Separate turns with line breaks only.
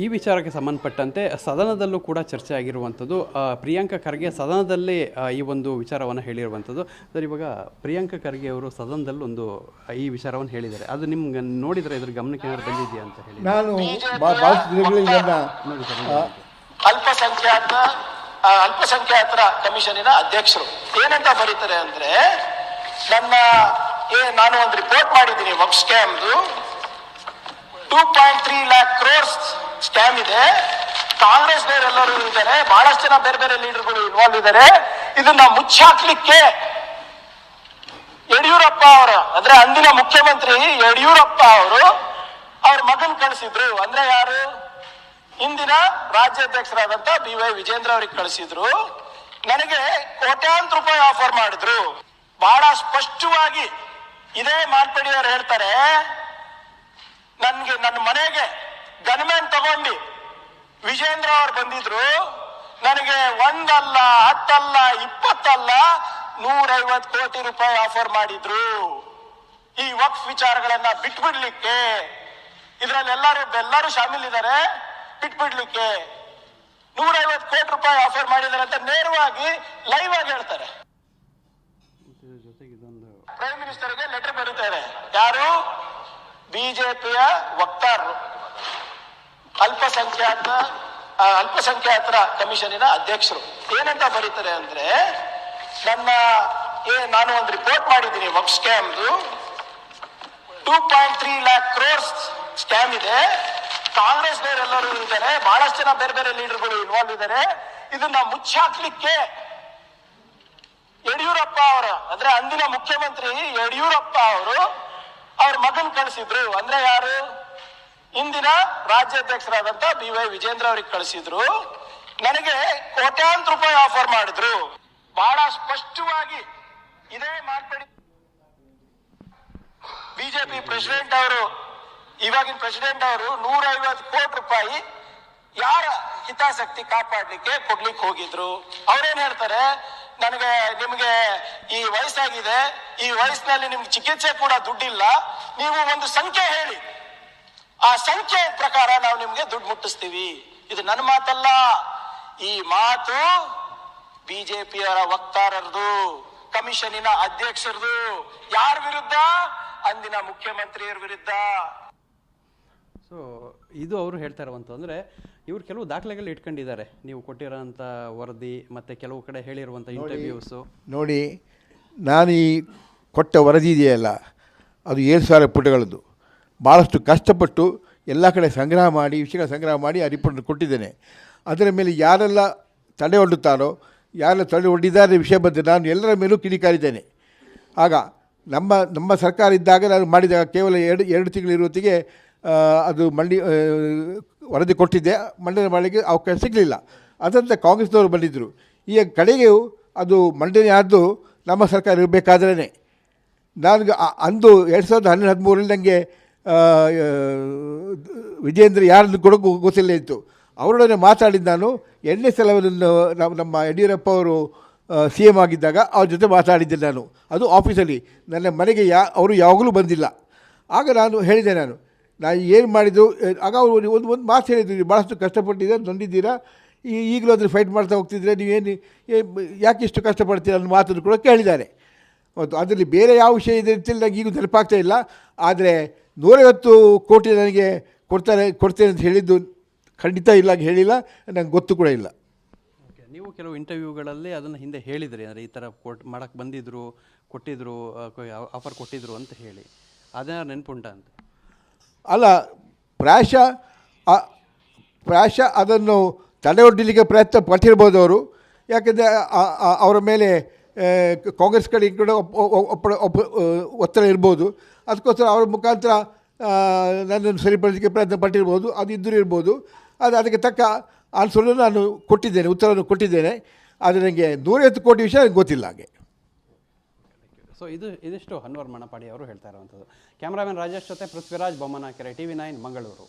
ಈ ವಿಚಾರಕ್ಕೆ ಸಂಬಂಧಪಟ್ಟಂತೆ ಸದನದಲ್ಲೂ ಕೂಡ ಚರ್ಚೆ ಆಗಿರುವಂಥದ್ದು ಪ್ರಿಯಾಂಕ ಪ್ರಿಯಾಂಕಾ ಖರ್ಗೆ ಸದನದಲ್ಲಿ ಈ ಒಂದು ವಿಚಾರವನ್ನು ಹೇಳಿರುವಂಥದ್ದು. ಸರ್ ಇವಾಗ ಪ್ರಿಯಾಂಕಾ ಖರ್ಗೆ ಅವರು ಸದನದಲ್ಲಿ ಒಂದು ಈ ವಿಚಾರವನ್ನು ಹೇಳಿದ್ದಾರೆ. ಅದು ನಿಮ್ಗೆ ನೋಡಿದ್ರೆ ಇದ್ರ ಗಮನಕ್ಕೆ ಏನಾದ್ರು ಬಂದಿದೆಯಾ ಅಂತ ಹೇಳಿ.
ನಾನು
ಅಲ್ಪಸಂಖ್ಯಾತ ಅಲ್ಪಸಂಖ್ಯಾತರ ಕಮಿಷನಿನ ಅಧ್ಯಕ್ಷರು ಏನಂತ ಬರೀತಾರೆ ಅಂದ್ರೆ ನನ್ನ ಏ ನಾನು ಒಂದು ರಿಪೋರ್ಟ್ ಮಾಡಿದ್ದೀನಿ Waqf ಸ್ಕ್ಯಾಮ್ದು two point three lakh crores scam ಇದೆ. ಕಾಂಗ್ರೆಸ್ ಎಲ್ಲರೂ ಇದ್ದಾರೆ. ಬಹಳಷ್ಟು ಜನ ಬೇರೆ ಬೇರೆ ಲೀಡರ್ಗಳು ಇನ್ವಾಲ್ವ್ ಇದ್ದಾರೆ. ಇದನ್ನ ಮುಚ್ಚಾಕ್ಲಿಕ್ಕೆ ಯಡಿಯೂರಪ್ಪ ಅವರ, ಅಂದ್ರೆ ಅಂದಿನ ಮುಖ್ಯಮಂತ್ರಿ ಯಡಿಯೂರಪ್ಪ ಅವರು ಅವ್ರ ಮಗನ್ ಕಳಿಸಿದ್ರು. ಅಂದ್ರೆ ಯಾರು? ಇಂದಿನ ರಾಜ್ಯಾಧ್ಯಕ್ಷರಾದಂತ ಬಿ ವೈ ವಿಜೇಂದ್ರ ಅವ್ರಿಗೆ ಕಳಿಸಿದ್ರು. ನನಗೆ ಕೋಟ್ಯಾಂತರ ರೂಪಾಯಿ ಆಫರ್ ಮಾಡಿದ್ರು. ಬಹಳ ಸ್ಪಷ್ಟವಾಗಿ ಇದೇ ಮಾರ್ಪಡಿಯವರು ಹೇಳ್ತಾರೆ. ನನ್ಗೆ ನನ್ನ ಮನೆಗೆ ಗನ್ಮ್ಯಾನ್ ತಗೊಂಡು. ವಿಜೇಂದ್ರ ಅವ್ರು ಬಂದಿದ್ರು ನನಗೆ ಒಂದಲ್ಲ ಹತ್ತಲ್ಲ ಇಪ್ಪತ್ತಲ್ಲ ನೂರೈವತ್ತು ಕೋಟಿ ರೂಪಾಯಿ ಆಫರ್ ಮಾಡಿದ್ರು. ಈ ವಕ್ಫ್ ವಿಚಾರಗಳನ್ನ ಬಿಟ್ಬಿಡ್ಲಿಕ್ಕೆ ಇದ್ರಲ್ಲಿ ಎಲ್ಲರೂ ಎಲ್ಲರೂ ಶಾಮೀಲ್ ಇದ್ದಾರೆ ಬಿಟ್ಬಿಡ್ಲಿಕ್ಕೆ ನೂರೈವತ್ತು ಕೋಟಿ ರೂಪಾಯಿ ಆಫರ್ ಮಾಡಿದ್ದಾರೆ ಅಂತ ನೇರವಾಗಿ ಲೈವ್ ಆಗಿ ಹೇಳ್ತಾರೆ. ಪ್ರೈಮ್ ಮಿನಿಸ್ಟರ್ಗೆ ಲೆಟರ್ ಬರೀತಾರೆ ಯಾರು? ಬಿಜೆಪಿಯ ವಕ್ತಾರರು. ಅಲ್ಪಸಂಖ್ಯಾತ ಅಲ್ಪಸಂಖ್ಯಾತರ ಕಮಿಷನಿನ ಅಧ್ಯಕ್ಷರು. ಏನಂತ ಬರೀತಾರೆ ಅಂದ್ರೆ ನನ್ನ ಏ, ನಾನು ಒಂದು ರಿಪೋರ್ಟ್ ಮಾಡಿದ್ದೀನಿ Waqf ಸ್ಕ್ಯಾಮ್ದು two point three lakh crores scam ಇದೆ. ಕಾಂಗ್ರೆಸ್ ಎಲ್ಲರೂ ಇದ್ದಾರೆ. ಬಹಳಷ್ಟು ಜನ ಬೇರೆ ಬೇರೆ ಲೀಡರ್ಗಳು ಇನ್ವಾಲ್ವ್ ಇದ್ದಾರೆ. ಇದನ್ನ ಮುಚ್ಚಾಕ್ಲಿಕ್ಕೆ ಯಡಿಯೂರಪ್ಪ ಅವರ, ಅಂದ್ರೆ ಅಂದಿನ ಮುಖ್ಯಮಂತ್ರಿ ಯಡಿಯೂರಪ್ಪ ಅವರು, ಅವ್ರ ಮಗನ್ ಕಳಿಸಿದ್ರು. ಅಂದ್ರೆ ಯಾರು? ಇಂದಿನ ರಾಜ್ಯಾಧ್ಯಕ್ಷರಾದಂತ ಬಿ ವೈ ವಿಜೇಂದ್ರ ಅವರಿಗೆ ಕಳಿಸಿದ್ರು, ನನಗೆ ಕೋಟ್ಯಾಂತರ ರೂಪಾಯಿ ಆಫರ್ ಮಾಡಿದ್ರು. ಬಹಳ ಸ್ಪಷ್ಟವಾಗಿ ಇದೇ ಮಾರ್ಪಡಿ ಬಿಜೆಪಿ ಪ್ರೆಸಿಡೆಂಟ್ ಅವರು, ಇವಾಗಿನ ಪ್ರೆಸಿಡೆಂಟ್ ಅವರು ನೂರ ಐವತ್ತು ಕೋಟಿ ರೂಪಾಯಿ ಯಾರ ಹಿತಾಸಕ್ತಿ ಕಾಪಾಡ್ಲಿಕ್ಕೆ ಕೊಡ್ಲಿಕ್ಕೆ ಹೋಗಿದ್ರು. ಅವ್ರೇನ್ ಹೇಳ್ತಾರೆ, ನನಗೆ ನಿಮಗೆ ಈ ವಯಸ್ಸಾಗಿದೆ, ಈ ವಯಸ್ಸಿನಲ್ಲಿ ನಿಮ್ಗೆ ಚಿಕಿತ್ಸೆ ಕೂಡ ದುಡ್ಡಿಲ್ಲ, ನೀವು ಒಂದು ಸಂಖ್ಯೆ ಹೇಳಿ. ಆ ಸಂಖ್ಯೆ ಪ್ರಕಾರ ನಾವು ನಿಮ್ಗೆ ದುಡ್ಡು ಮುಟ್ಟಿಸ್ತೀವಿ. ಇದು ನನ್ನ ಮಾತಲ್ಲ. ಈ ಮಾತು ಬಿಜೆಪಿಯವರ ವಕ್ತಾರರದು ಕಮಿಷನಿನ ಅಧ್ಯಕ್ಷರದು. ಯಾರ ವಿರುದ್ಧ? ಅಂದಿನ ಮುಖ್ಯಮಂತ್ರಿಯರ ವಿರುದ್ಧ.
ಸೊ ಇದು ಅವರು ಹೇಳ್ತಾ ಇರುವಂಥದ್ದು ಅಂದರೆ ಇವ್ರು ಕೆಲವು ದಾಖಲೆಗಳು ಇಟ್ಕೊಂಡಿದ್ದಾರೆ. ನೀವು ಕೊಟ್ಟಿರೋಂಥ ವರದಿ ಮತ್ತು ಕೆಲವು ಕಡೆ ಹೇಳಿರುವಂಥ ಇಂಟರ್ವ್ಯೂಸು
ನೋಡಿ ನಾನು ಈ ಕೊಟ್ಟ ವರದಿ ಇದೆಯಲ್ಲ ಅದು ಏಳು ಸಾವಿರ ಪುಟಗಳದ್ದು. ಭಾಳಷ್ಟು ಕಷ್ಟಪಟ್ಟು ಎಲ್ಲ ಕಡೆ ಸಂಗ್ರಹ ಮಾಡಿ, ವಿಷಯಗಳ ಸಂಗ್ರಹ ಮಾಡಿ ಆ ರಿಪೋರ್ಟ್ ಕೊಟ್ಟಿದ್ದೇನೆ. ಅದರ ಮೇಲೆ ಯಾರೆಲ್ಲ ತಡೆ ಒಡ್ಡುತ್ತಾರೋ, ಯಾರೆಲ್ಲ ತಡೆ ಒಡ್ಡಿದ್ದಾರೆ ವಿಷಯ ಬಂದರೆ ನಾನು ಎಲ್ಲರ ಮೇಲೂ ಕಿಡಿಕಾರಿದ್ದೇನೆ ಆಗ ನಮ್ಮ ನಮ್ಮ ಸರ್ಕಾರ ಇದ್ದಾಗ ನಾನು ಮಾಡಿದಾಗ ಕೇವಲ ಎರಡು ಎರಡು ತಿಂಗಳಿರುವತ್ತಿಗೆ ಅದು ಮಂಡಿ ವರದಿ ಕೊಟ್ಟಿದ್ದೆ. ಮಂಡನೆ ಮಾಡಲಿಕ್ಕೆ ಅವಕಾಶ ಸಿಗಲಿಲ್ಲ. ಅದರಂತೆ ಕಾಂಗ್ರೆಸ್ನವರು ಬಂದಿದ್ದರು ಈಗ ಕಡೆಗೆ ಅದು ಮಂಡನೆ ಆದ್ದು ನಮ್ಮ ಸರ್ಕಾರ ಇರಬೇಕಾದ್ರೇ ನನಗೆ ಅಂದು ಎರಡು ಸಾವಿರದ ಹನ್ನೆರಡು ಹದಿಮೂರರಲ್ಲಿ ನನಗೆ ವಿಜೇಂದ್ರ ಯಾರನ್ನು ಕೂಡ ಗೊತ್ತಿಲ್ಲ ಇತ್ತು. ಅವರೊಡನೆ ಮಾತಾಡಿದ್ದು ನಾನು ಎರಡನೇ ಸಲ ನಮ್ಮ ನಮ್ಮ ಯಡಿಯೂರಪ್ಪ ಅವರು ಸಿ ಎಂ ಆಗಿದ್ದಾಗ ಅವ್ರ ಜೊತೆ ಮಾತಾಡಿದ್ದೆ ನಾನು. ಅದು ಆಫೀಸಲ್ಲಿ. ನನ್ನ ಮನೆಗೆ ಯಾ, ಅವರು ಯಾವಾಗಲೂ ಬಂದಿಲ್ಲ. ಆಗ ನಾನು ಹೇಳಿದೆ ನಾನು ನಾನು ಏನು ಮಾಡಿದ್ದು ಆಗ ಅವರು ಒಂದು ಒಂದು ಮಾತು ಹೇಳಿದ್ರು, ನೀವು ಭಾಳಷ್ಟು ಕಷ್ಟಪಟ್ಟಿದ್ದೀರಾ, ನೊಂದಿದ್ದೀರಾ? ಈ, ಈಗಲೂ ಅದ್ರ ಫೈಟ್ ಮಾಡ್ತಾ ಹೋಗ್ತಿದ್ರೆ ನೀವೇನು ಯಾಕೆ ಇಷ್ಟು ಕಷ್ಟಪಡ್ತೀರ? ಅನ್ನೋ ಮಾತನ್ನು ಕೂಡ ಕೇಳಿದ್ದಾರೆ. ಮತ್ತು ಅದರಲ್ಲಿ ಬೇರೆ ಯಾವ ವಿಷಯ ಇದೆ ಅಂತೇಳಿ ನನಗೆ ಈಗ ನೆನಪಾಗ್ತಾ ಇಲ್ಲ. ಆದರೆ ನೂರೈವತ್ತು ಕೋಟಿ ನನಗೆ ಕೊಡ್ತಾರೆ ಕೊಡ್ತೇನೆ ಅಂತ ಹೇಳಿದ್ದು ಖಂಡಿತ ಇಲ್ಲ ಅಂತ ಹೇಳಿಲ್ಲ ನಂಗೆ ಗೊತ್ತು ಕೂಡ ಇಲ್ಲ.
ಓಕೆ ನೀವು ಕೆಲವು ಇಂಟರ್ವ್ಯೂಗಳಲ್ಲಿ ಅದನ್ನು ಹಿಂದೆ ಹೇಳಿದ್ರಿ ಅಂದರೆ ಈ ಥರ ಕೊಟ್ ಮಾಡಕ್ಕೆ ಬಂದಿದ್ರು ಕೊಟ್ಟಿದ್ರು ಆಫರ್ ಕೊಟ್ಟಿದ್ರು ಅಂತ ಹೇಳಿ. ಅದೇನಾದ್ರು ನೆನ್ಪುಂಟ ಅಂತ?
ಅಲ್ಲ ಪ್ರಾಯಶ ಪ್ರಾಯಶ ಅದನ್ನು ತಡೆ ಒಡ್ಡಲಿಕ್ಕೆ ಪ್ರಯತ್ನ ಪಟ್ಟಿರ್ಬೋದು ಅವರು. ಯಾಕೆಂದರೆ ಅವರ ಮೇಲೆ ಕಾಂಗ್ರೆಸ್ ಕಡೆ ಕೂಡ ಒಪ್ಪ- ಆ, ಒತ್ತಡ ಇರ್ಬೋದು. ಅದಕ್ಕೋಸ್ಕರ ಅವರ ಮುಖಾಂತರ ನನ್ನನ್ನು ಸರಿಪಡಿಸಲಿಕ್ಕೆ ಪ್ರಯತ್ನ ಪಟ್ಟಿರ್ಬೋದು ಅದು ಇದ್ದರೂ ಇರ್ಬೋದು. ಅದು ಅದಕ್ಕೆ ತಕ್ಕ ಆನ್ಸರನ್ನು ನಾನು ಕೊಟ್ಟಿದ್ದೇನೆ ಉತ್ತರವನ್ನು ಕೊಟ್ಟಿದ್ದೇನೆ. ಆದರೆ ನನಗೆ ನೂರೈವತ್ತು ಕೋಟಿ ವಿಷಯ ಗೊತ್ತಿಲ್ಲ ಹಾಗೆ.
ಸೊ ಇದು ಇದಿಷ್ಟು ಹನ್ವರ್ ಮಣಪಾಡಿ ಅವರು ಹೇಳ್ತಾ ಇರುವಂಥದ್ದು. ಕ್ಯಾಮ್ರಾಮನ್ ರಾಜೇಶ್ ಜೊತೆ Prithviraj Bommanakere T V nine Mangaluru.